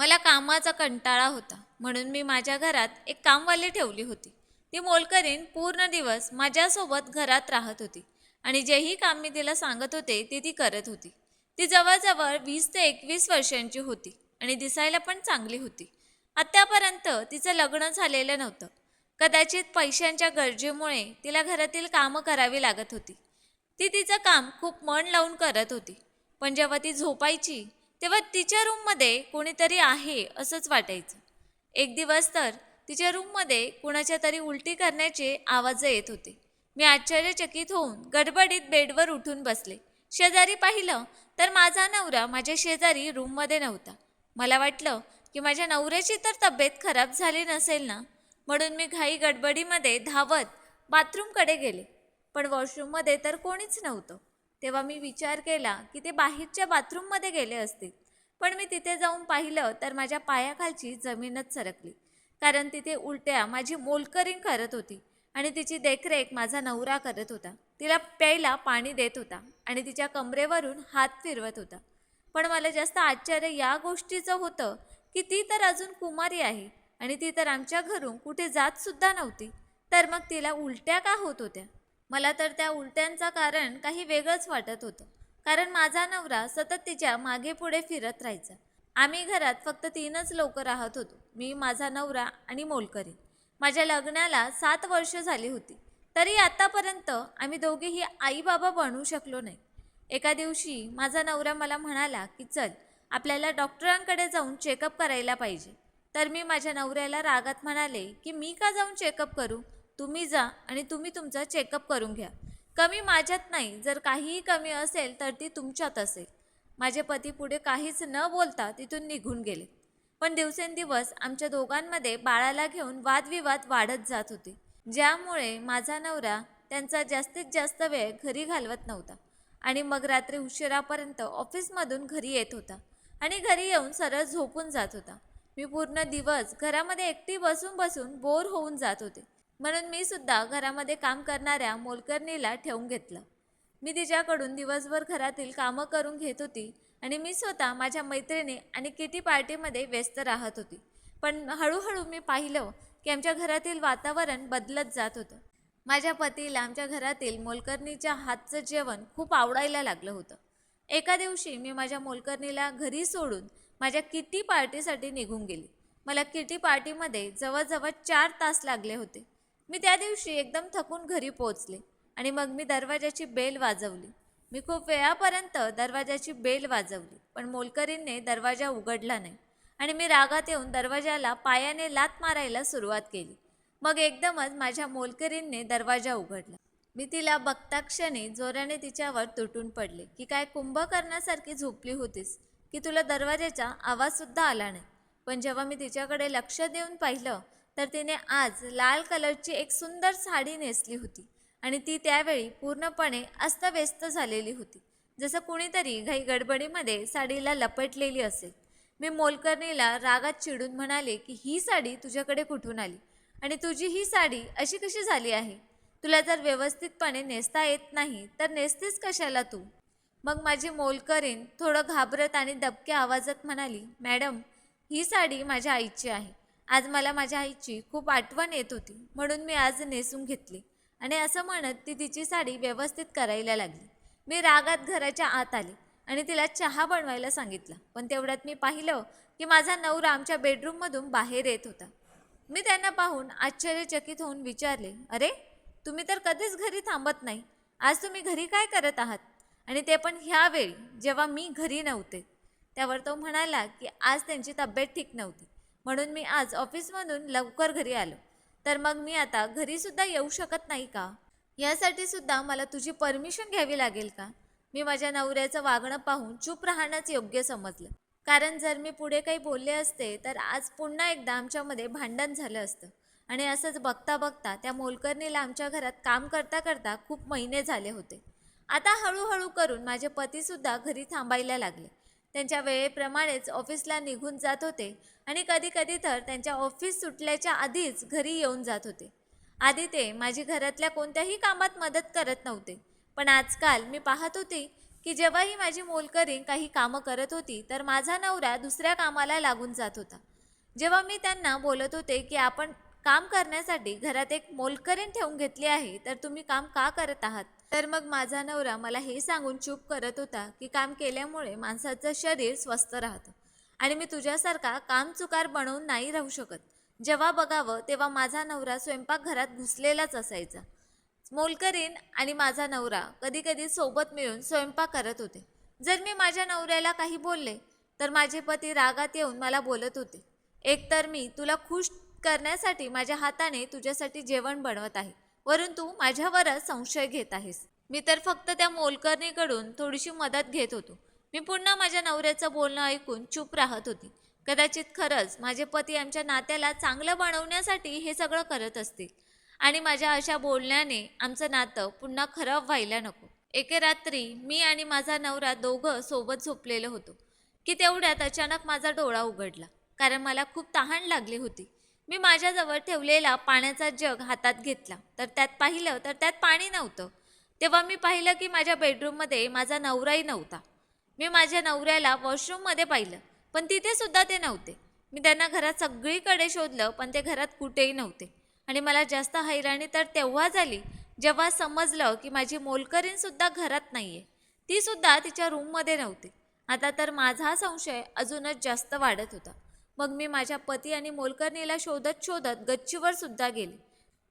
मला कामाचा कंटाळा होता. म्हणून मी माझ्या घरात एक कामवाली ठेवली होती. ती मोलकरीण पूर्ण दिवस माझ्यासोबत घरात राहत होती आणि जेही काम मी तिला सांगत होते ते ती करत होती. ती जवळजवळ वीस ते एकवीस वर्षांची होती आणि दिसायला पण चांगली होती. आत्तापर्यंत तिचं लग्न झालेलं नव्हतं. कदाचित पैशांच्या गरजेमुळे तिला घरातील कामं करावी लागत होती. ती तिचं काम खूप मन लावून करत होती. पण जेव्हा ती झोपायची तेव्हा तिच्या रूममध्ये कोणीतरी आहे असंच वाटायचं. एक दिवस तर तिच्या रूममध्ये कुणाच्या तरी उलटी करण्याचे आवाज येत होते. मी आश्चर्यचकित होऊन गडबडीत बेडवर उठून बसले. शेजारी पाहिलं तर माझा नवरा माझ्या शेजारी रूममध्ये नव्हता. मला वाटलं की माझ्या नवऱ्याची तर तब्येत खराब झाली नसेल ना? म्हणून मी घाई गडबडीमध्ये धावत बाथरूमकडे गेले. पण वॉशरूममध्ये तर कोणीच नव्हतं. तेव्हा मी विचार केला की ते बाहेरच्या बाथरूममध्ये गेले असतील. पण मी तिथे जाऊन पाहिलं तर माझ्या पायाखालची जमीनच सरकली. कारण तिथे उलट्या माझी मोलकरीण करत होती आणि तिची देखरेख माझा नवरा करत होता. तिला प्यायला पाणी देत होता आणि तिच्या कमरेवरून हात फिरवत होता. पण मला जास्त आश्चर्य या गोष्टीचं होतं की ती तर अजून कुमारी आहे आणि ती तर आमच्या घरून कुठे जातसुद्धा नव्हती. तर मग तिला उलट्या का होत होत्या? मला तर त्या उलट्यांचा कारण काही वेगळंच वाटत होतं. कारण माझा नवरा सतत तिच्यामागे पुढे फिरत राहायचा. आम्ही घरात फक्त तीनच लोक राहत होतो. मी माझा नवरा आणि मोलकरी. माझ्या लग्नाला सात वर्ष झाली होती. तरी आतापर्यंत आम्ही दोघेही आई बाबा बनू शकलो नाही. एका दिवशी माझा नवरा मला म्हणाला की चल आपल्याला डॉक्टरांकडे जाऊन चेकअप करायला पाहिजे. तर मी माझ्या नवऱ्याला रागात म्हणाले की मी का जाऊन चेकअप करू? तुम्ही जा आणि तुम्ही तुमचा चेकअप करून घ्या. कमी माझ्यात नाही जर काहीही कमी असेल तर ती तुमच्यात असेल. माझे पती पुढे काहीच न बोलता तिथून निघून गेले. पण दिवसेंदिवस आमच्या दोघांमध्ये बाळाला घेऊन वादविवाद वाढत जात होते. ज्यामुळे माझा नवरा त्यांचा जास्तीत जास्त वेळ घरी घालवत नव्हता आणि मग रात्री उशिरापर्यंत ऑफिसमधून घरी येत होता आणि घरी येऊन सरळ झोपून जात होता. मी पूर्ण दिवस घरामध्ये एकटी बसून बसून बोर होऊन जात होते. म्हणून मी सुद्धा घरामध्ये काम करणाऱ्या मोलकर्णीला ठेवून घेतलं. मी तिच्याकडून दिवसभर घरातील कामं करून घेत होती आणि मी स्वतः माझ्या मैत्रिणी आणि किटी पार्टीमध्ये व्यस्त राहत होती. पण हळूहळू मी पाहिलं की आमच्या घरातील वातावरण बदलत जात होतं. माझ्या पतीला आमच्या घरातील मोलकर्णीच्या हातचं जेवण खूप आवडायला लागलं होतं. एका दिवशी मी माझ्या मोलकर्णीला घरी सोडून माझ्या किटी पार्टीसाठी निघून गेली. मला किटी पार्टीमध्ये जवळजवळ चार तास लागले होते. मी त्या दिवशी एकदम थकून घरी पोहोचले आणि मग मी दरवाजाची बेल वाजवली. मी खूप वेळापर्यंत दरवाजाची बेल वाजवली पण मोलकरींने दरवाजा उघडला नाही आणि मी रागात येऊन दरवाजाला पायाने लात मारायला सुरुवात केली. मग एकदमच माझ्या मोलकरींने दरवाजा उघडला. मी तिला बघता क्षणी जोराने तिच्यावर तुटून पडले की काय कुंभकर्णासारखी झोपली होतीस? की तुला दरवाजाचा आवाजसुद्धा आला नाही? पण जेव्हा मी तिच्याकडे लक्ष देऊन पाहिलं तर तिने आज लाल कलरची एक सुंदर साडी नेसली होती आणि ती त्यावेळी पूर्णपणे अस्तव्यस्त झालेली होती. जसं कुणीतरी घाई गडबडीमध्ये साडीला लपटलेली असेल. मी मोलकर्णीला रागात चिडून म्हणाले की ही साडी तुझ्याकडे कुठून आली? आणि तुझी ही साडी अशी कशी झाली आहे? तुला जर व्यवस्थितपणे नेसता येत नाही तर नेसतेस कशाला तू? मग माझी मोलकरीण थोडं घाबरत आणि दबक्या आवाजात म्हणाली मॅडम ही साडी माझ्या आईची आहे. आज मला माझ्या आईची खूप आठवण येत होती म्हणून मी आज नेसून घेतली आणि असं म्हणत ती तिची साडी व्यवस्थित करायला लागली. मी रागात घराच्या आत आले आणि तिला चहा बनवायला सांगितला पण तेवढ्यात मी पाहिलं की माझा नवरा आमच्या बेडरूममधून बाहेर येत होता. मी त्यांना पाहून आश्चर्यचकित होऊन विचारले अरे तुम्ही तर कधीच घरी थांबत नाही. आज तुम्ही घरी काय करत आहात? आणि ते पण ह्यावेळी जेव्हा मी घरी नव्हते. त्यावर तो म्हणाला की आज त्यांची तब्येत ठीक नव्हती. म्हणून मी आज ऑफिसमधून लवकर घरी आलो. तर मग मी आता घरीसुद्धा येऊ शकत नाही का? यासाठी सुद्धा मला तुझी परमिशन घ्यावी लागेल का? मी माझ्या नवऱ्याचं वागणं पाहून चूप राहणंच योग्य समजलं. कारण जर मी पुढे काही बोलले असते तर आज पुन्हा एकदा आमच्यामध्ये भांडण झालं असतं. आणि असंच बघता बघता त्या मोलकर्णीला आमच्या घरात काम करता करता खूप महिने झाले होते. आता हळूहळू करून माझे पतीसुद्धा घरी थांबायला लागले. त्यांच्या वेळेप्रमाणेच ऑफिसला निघून जात होते आणि कधी कधी तर त्यांच्या ऑफिस सुटल्याच्या आधीच घरी येऊन जात होते. आधी ते माझी घरातल्या कोणत्याही कामात मदत करत नव्हते. पण आजकाल मी पाहत होती की जेव्हाही माझी मोलकरीण काही कामं करत होती तर माझा नवरा दुसऱ्या कामाला लागून जात होता. जेव्हा मी त्यांना बोलत होते की आपण काम करण्यासाठी घरात एक मोलकरीण ठेवून घेतली आहे तर तुम्ही काम का करत आहात? तर मग माझा नवरा मला हे सांगून चूप करत होता की काम केल्यामुळे माणसाचं शरीर स्वस्थ राहतं. आणि मी तुझ्यासारखा काम चुकार बनवून नाही राहू शकत. जेव्हा बघावं तेव्हा माझा नवरा स्वयंपाकघरात घुसलेलाच असायचा. मोलकरीन आणि माझा नवरा कधीकधी सोबत मिळून स्वयंपाक करत होते. जर मी माझ्या नवऱ्याला काही बोलले तर माझे पती रागात येऊन मला बोलत होते. एकतर मी तुला खुश करण्यासाठी माझ्या हाताने तुझ्यासाठी जेवण बनवत आहे. वरून तू माझ्यावरच संशय घेत आहेस. मी तर फक्त त्या मोलकरणीकडून थोडीशी मदत घेत होतो. मी पुन्हा माझ्या नवऱ्याचं बोलणं ऐकून चूप राहत होती. कदाचित खरंच माझे पती आमच्या नात्याला चांगलं बनवण्यासाठी हे सगळं करत असतील. आणि माझ्या अशा बोलण्याने आमचं नातं पुन्हा खराब व्हायला नको. एके रात्री मी आणि माझा नवरा दोघं सोबत झोपलेलो होतो की तेवढ्यात अचानक माझा डोळा उघडला कारण मला खूप तहान लागली होती. मी माझ्याजवळ ठेवलेला पाण्याचा जग हातात घेतला. तर त्यात पाहिलं तर त्यात पाणी नव्हतं. तेव्हा मी पाहिलं की माझ्या बेडरूममध्ये माझा नवराही नव्हता. मी माझ्या नवऱ्याला वॉशरूममध्ये पाहिलं पण तिथे सुद्धा ते नव्हते. मी त्यांना घरात सगळीकडे शोधलं पण ते घरात कुठेही नव्हते. आणि मला जास्त हैराणी तर तेव्हा झाली जेव्हा समजलं की माझी मोलकरीणसुद्धा घरात नाही आहे तीसुद्धा तिच्या रूममध्ये नव्हती. आता तर माझा संशय अजूनच जास्त वाढत होता. मग मी माझ्या पती आणि मोलकरणीला शोधत शोधत गच्चीवर सुद्धा गेले.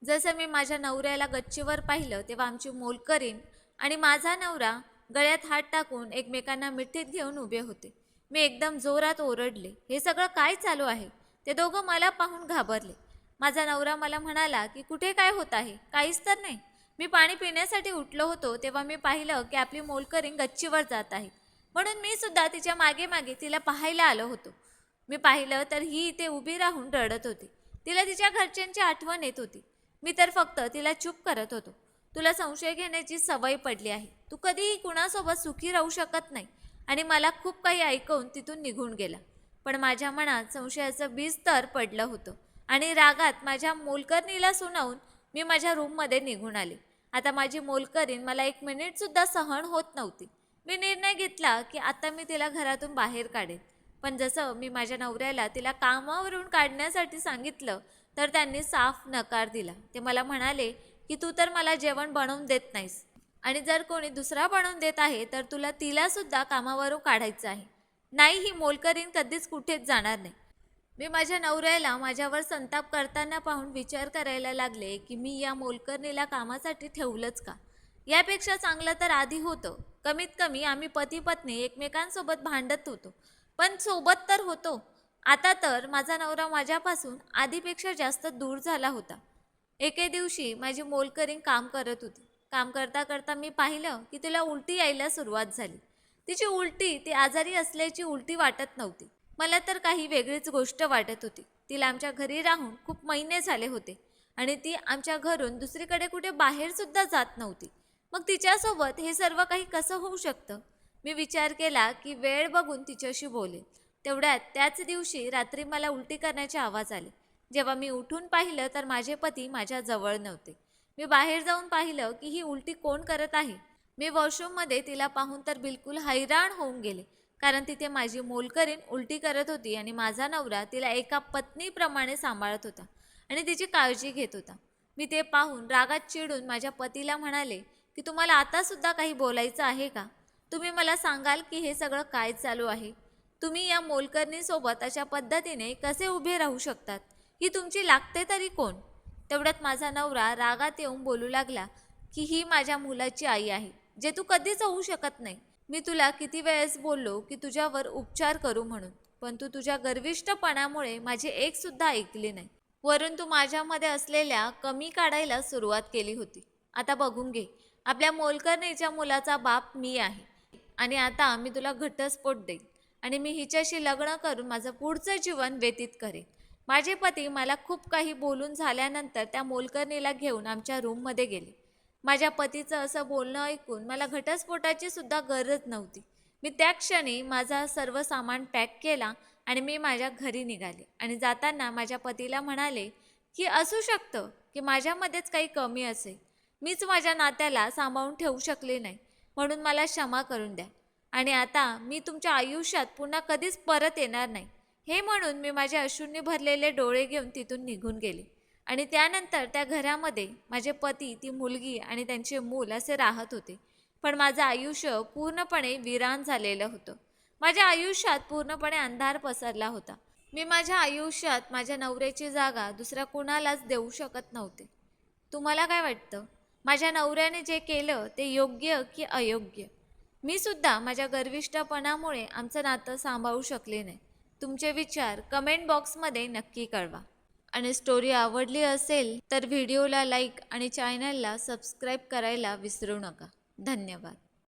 जसं मी माझ्या नवऱ्याला गच्चीवर पाहिलं तेव्हा आमची मोलकरीण आणि माझा नवरा गळ्यात हात टाकून एकमेकांना मिठीत घेऊन उभे होते. मी एकदम जोरात ओरडले हे सगळं काय चालू आहे? ते दोघं मला पाहून घाबरले. माझा नवरा मला म्हणाला की कुठे काय होत आहे? काहीच तर नाही. मी पाणी पिण्यासाठी उठलो होतो तेव्हा मी पाहिलं की आपली मोलकरीण गच्चीवर जात आहे. म्हणून मी सुद्धा तिच्यामागे मागे तिला पाहायला आलो होतो. मी पाहिलं तर ही इथे उभी राहून रडत होती. तिला तिच्या घरच्यांची आठवण येत होती. मी तर फक्त तिला चूप करत होतो. तुला संशय घेण्याची सवय पडली आहे. तू कधीही कुणासोबत सुखी राहू शकत नाही. आणि मला खूप काही ऐकवून तिथून निघून गेला. पण माझ्या मनात संशयाचं बीज तर पडलं होतं. आणि रागात माझ्या मोलकरणीला सुनावून मी माझ्या रूममध्ये निघून आले. आता माझी मोलकरीण मला एक मिनिटसुद्धा सहन होत नव्हती. मी निर्णय घेतला की आता मी तिला घरातून बाहेर काढेन. पण जसं मी माझ्या नवऱ्याला तिला कामावरून काढण्यासाठी सांगितलं तर त्यांनी साफ नकार दिला. ते मला म्हणाले की तू तर मला जेवण बनवून देत नाहीस. आणि जर कोणी दुसरा बनवून देत आहे तर तुला तिलासुद्धा कामावरून काढायचं आहे. नाही ही मोलकरीण कधीच कुठेच जाणार नाही. मी माझ्या नवऱ्याला माझ्यावर संताप करताना पाहून विचार करायला लागले की मी या मोलकरणीला कामासाठी ठेवलंच का? यापेक्षा चांगलं तर आधी होतं. कमीत कमी आम्ही पती पत्नी एकमेकांसोबत भांडत होतो. पण सोबत तर होतो. आता तर माझा नवरा माझ्यापासून आधीपेक्षा जास्त दूर झाला होता. एके दिवशी माझी मोलकरीण काम करत होती. काम करता करता मी पाहिलं की तिला उलटी यायला सुरुवात झाली. तिची उलटी ती आजारी असल्याची उलटी वाटत नव्हती. मला तर काही वेगळीच गोष्ट वाटत होती. तिला आमच्या घरी राहून खूप महिने झाले होते आणि ती आमच्या घरून दुसरीकडे कुठे बाहेरसुद्धा जात नव्हती. मग तिच्यासोबत हे सर्व काही कसं होऊ शकतं? मी विचार केला की वेळ बघून तिच्याशी बोलेल तेवढ्यात त्याच दिवशी रात्री मला उलटी करण्याचे आवाज आले. जेव्हा मी उठून पाहिलं तर माझे पती माझ्या जवळ नव्हते. मी बाहेर जाऊन पाहिलं की ही उलटी कोण करत आहे? मी वॉशरूममध्ये तिला पाहून तर बिलकुल हैराण होऊन गेले कारण तिथे माझी मोलकरीण उलटी करत होती आणि माझा नवरा तिला एका पत्नीप्रमाणे सांभाळत होता आणि तिची काळजी घेत होता. मी ते पाहून रागात चिडून माझ्या पतीला म्हणाले की तुम्हाला आतासुद्धा काही बोलायचं आहे का? तुम्ही मला सांगाल की हे सगळं काय चालू आहे? तुम्ही या मोलकरणीसोबत अशा पद्धतीने कसे उभे राहू शकतात? ही तुमची लागते तरी कोण? तेवढ्यात माझा नवरा रागात येऊन बोलू लागला की ही माझ्या मुलाची आई आहे जे तू कधीच होऊ शकत नाही. मी तुला किती वेळेस बोललो की तुझ्यावर उपचार करू म्हणून पण तू तुझ्या गर्विष्ठपणामुळे माझी एकसुद्धा ऐकले ऐकली नाही. वरून तू माझ्यामध्ये असलेल्या कमी काढायला सुरुवात केली होती. आता बघून घे आपल्या मोलकरणीच्या मुलाचा बाप मी आहे. आणि आता मी तुला घटस्फोट देईन. आणि मी हिच्याशी लग्न करून माझं पुढचं जीवन व्यतीत करेन. माझे पती मला खूप काही बोलून झाल्यानंतर त्या मोलकरणीला घेऊन आमच्या रूममध्ये गेले. माझ्या पतीचं असं बोलणं ऐकून मला घटस्फोटाची सुद्धा गरज नव्हती. मी त्या क्षणी माझा सर्व सामान पॅक केला आणि मी माझ्या घरी निघाले. आणि जाताना माझ्या पतीला म्हणाले की असू शकतं की माझ्यामध्येच काही कमी असेल. मीच माझ्या नात्याला सांभाळून ठेवू शकले नाही. म्हणून मला क्षमा करून द्या. आणि आता मी तुमच्या आयुष्यात पुन्हा कधीच परत येणार नाही. हे म्हणून मी माझे अश्रूंनी भरलेले डोळे घेऊन तिथून निघून गेले. आणि त्यानंतर त्या घरामध्ये माझे पती ती मुलगी आणि त्यांचे मूल असे राहत होते. पण माझं आयुष्य पूर्णपणे विरान झालेलं होतं. माझ्या आयुष्यात पूर्णपणे अंधार पसरला होता. मी माझ्या आयुष्यात माझ्या नवऱ्याची जागा दुसऱ्या कुणालाच देऊ शकत नव्हते. तुम्हाला काय वाटतं? माझ्या नवऱ्याने जे केलं ते योग्य की अयोग्य? मी सुद्धा माझ्या गर्विष्ठपणामुळे आमचं नातं सांभाळू शकले नाही. तुमचे विचार कमेंट बॉक्समध्ये नक्की कळवा. आणि स्टोरी आवडली असेल तर व्हिडिओला लाईक आणि चॅनलला सबस्क्राईब करायला विसरू नका. धन्यवाद.